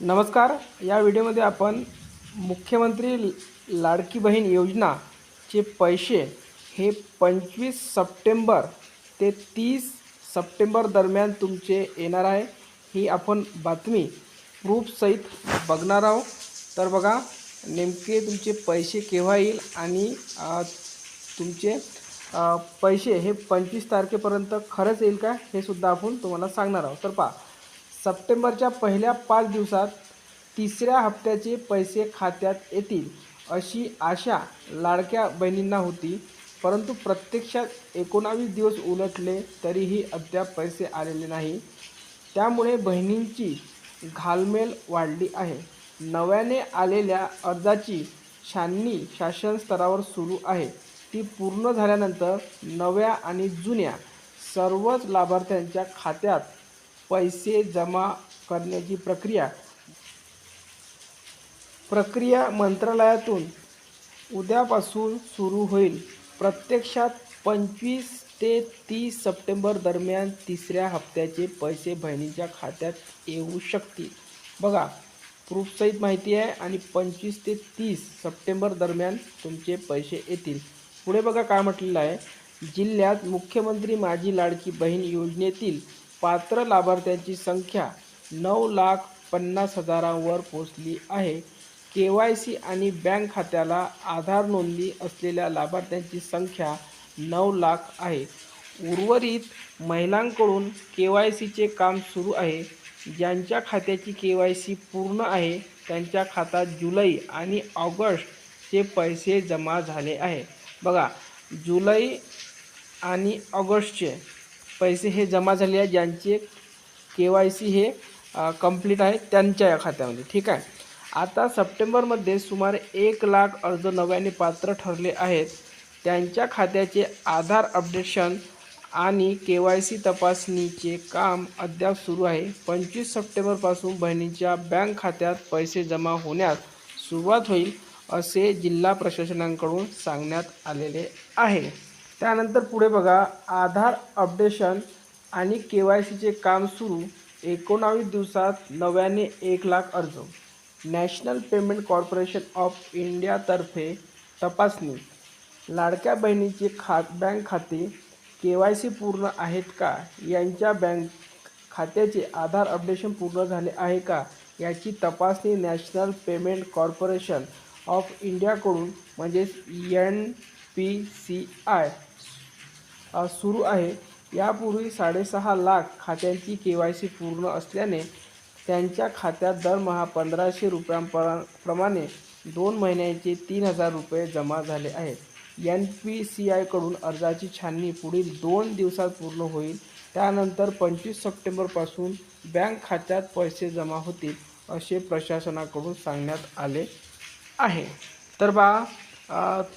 नमस्कार. या व्हिडिओमध्ये आपण मुख्यमंत्री लाडकी बहीण योजनाचे पैसे हे पंचवीस सप्टेंबर ते तीस सप्टेंबर दरम्यान तुमचे येणार आहे ही आपण बातमी प्रूफसहित बघणार आहोत. तर बघा नेमके तुमचे पैसे केव्हा येईल आणि तुमचे पैसे हे पंचवीस तारखेपर्यंत खरंच येईल का हे सुद्धा आपण तुम्हाला सांगणार आहोत. तर पहा सप्टेंबरच्या पहिल्या पाच दिवसात तिसऱ्या हप्त्याचे पैसे खात्यात येतील अशी आशा लाडक्या बहिणींना होती. परंतु प्रत्यक्षात एकोणावीस दिवस उलटले तरीही अद्याप पैसे आलेले नाही. त्यामुळे बहिणींची घालमेल वाढली आहे. नव्याने आलेल्या अर्जाची छाननी शासन स्तरावर सुरू आहे. ती पूर्ण झाल्यानंतर नव्या आणि जुन्या सर्वच लाभार्थ्यांच्या खात्यात पैसे जमा करण्याची प्रक्रिया. प्रक्रिया मंत्रालयातून उद्यापासून सुरू होईल. प्रत्यक्षात पंचवीस ते तीस सप्टेंबर दरम्यान तिसऱ्या हप्त्याचे पैसे बहिणीच्या खात्यात येऊ शकतील. बघा प्रूफसहित माहिती आहे आणि पंचवीस ते तीस सप्टेंबर दरम्यान तुमचे पैसे येतील. पुढे बघा काय म्हटलेलं आहे. जिल्ह्यात मुख्यमंत्री माझी लाडकी बहीण योजनेतील पात्र लाभार्थ्यांची संख्या नऊ लाख पन्नास हजारांवर पोचली आहे. के वाय सी आणि बँक खात्याला आधार नोंदणी असलेल्या लाभार्थ्यांची संख्या नऊ लाख आहे. उर्वरित महिलांकडून के वाय सीचे काम सुरू आहे. ज्यांच्या खात्याची के वाय सी पूर्ण आहे त्यांच्या खात्यात जुलै आणि ऑगस्टचे पैसे जमा झाले आहे. बघा जुलै आणि ऑगस्टचे पैसे हे जमा झाले आहे ज्यांचे के वाय सी हे कंप्लीट आहे त्यांच्या या खात्यामध्ये ठीक आहे? आता सप्टेंबरमध्ये सुमारे एक लाख अर्ज नव्याने पात्र ठरले आहेत. त्यांच्या खात्याचे आधार अपडेशन आणि के वाय सी तपासणीचे काम अद्याप सुरू आहे. पंचवीस सप्टेंबरपासून बहिणीच्या बँक खात्यात पैसे जमा होण्यास सुरुवात होईल असे जिल्हा प्रशासनाकडून सांगण्यात आलेले आहे. त्यानंतर पुढे बघा आधार अपडेशन आणि के वाय सीचे काम सुरू. एकोणावीस दिवसात नव्याने एक लाख अर्ज. नॅशनल पेमेंट कॉर्पोरेशन ऑफ इंडियातर्फे तपासणी. लाडक्या बहिणीचे खा बँक खाते के वाय सी पूर्ण आहेत का? यांच्या बँक खात्याचे आधार अपडेशन पूर्ण झाले आहे का? याची तपासणी नॅशनल पेमेंट कॉर्पोरेशन ऑफ इंडियाकडून म्हणजेच एन पी सी आय सुरू आहे. यापूर्वी साडेसहा लाख खात्यांची के वाय सी पूर्ण असल्याने त्यांच्या खात्यात दरमहा पंधराशे रुपयांपर प्रमाणे दोन महिन्यांचे तीन हजार रुपये जमा झाले आहेत. एन पी सी आयकडून अर्जाची छाननी पुढील दोन दिवसात पूर्ण होईल. त्यानंतर पंचवीस सप्टेंबरपासून बँक खात्यात पैसे जमा होतील असे प्रशासनाकडून सांगण्यात आले आहे. तर बा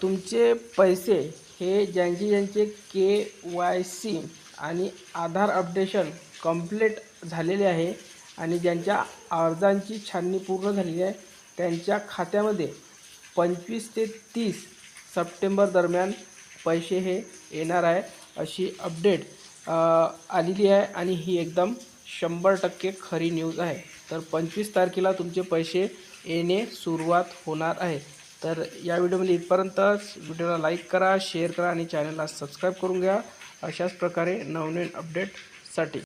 तुमचे पैसे हे ज्यांचे ज्यांचे के वाय सी आणि आधार अपडेशन कंप्लीट झालेले आहे आणि ज्यांच्या अर्जांची छाननी पूर्ण झालेली आहे त्यांच्या खात्यामध्ये पंचवीस ते तीस सप्टेंबर दरम्यान पैसे हे येणार आहे अशी अपडेट आलेली आहे आणि ही एकदम शंभर टक्के खरी न्यूज आहे. तर पंचवीस तारखेला तुमचे पैसे येणे सुरुवात होणार आहे. तर या व्हिडिओमध्ये इथपर्यंतच व्हिडिओला लाईक करा शेअर करा आणि चॅनलला सबस्क्राईब करून घ्या. अशाच प्रकारे नवनवीन अपडेटसाठी